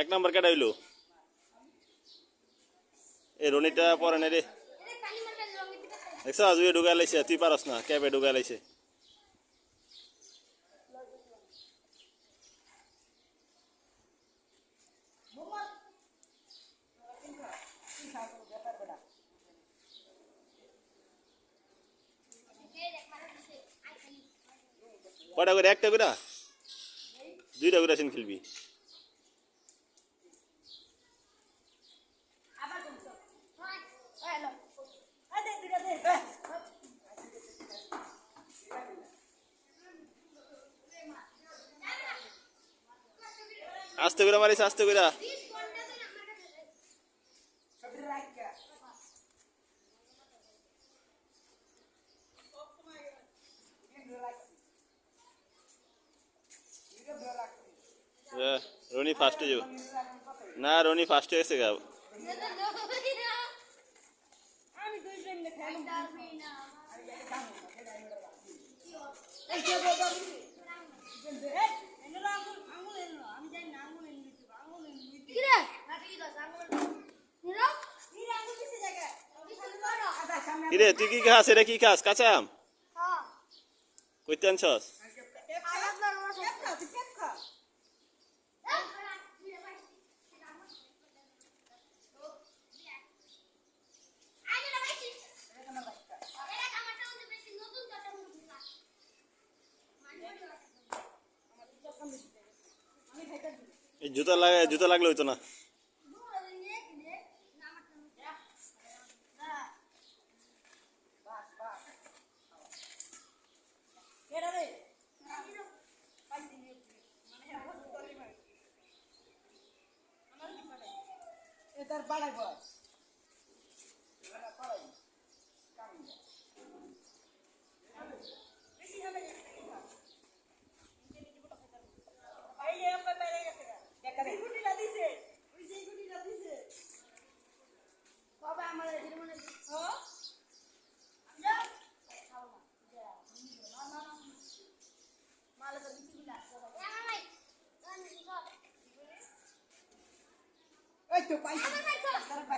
এক নম্বর কেটা হইল? এ, রনিটা পরে না রে। দেখছ আজ ঢুকা লাইছে, তুই পারস না ক্যাবে ঢুকা লাইছে। কটা করে? একটা করে দুইটা করে খেলবি। আস্তে করে মারিস আস্তে করে। রনি ফার্স্টে যাব। না রনি ফার্স্টে গেছে গা। আমি কিরে তুই কি খাস? এটা কি খাস? কাঁচা আম কইতে আনছস এই জুতা লাগে জুতা লাগলে হইতো না। এটার বাড়াই বয়স 拿外卖去了。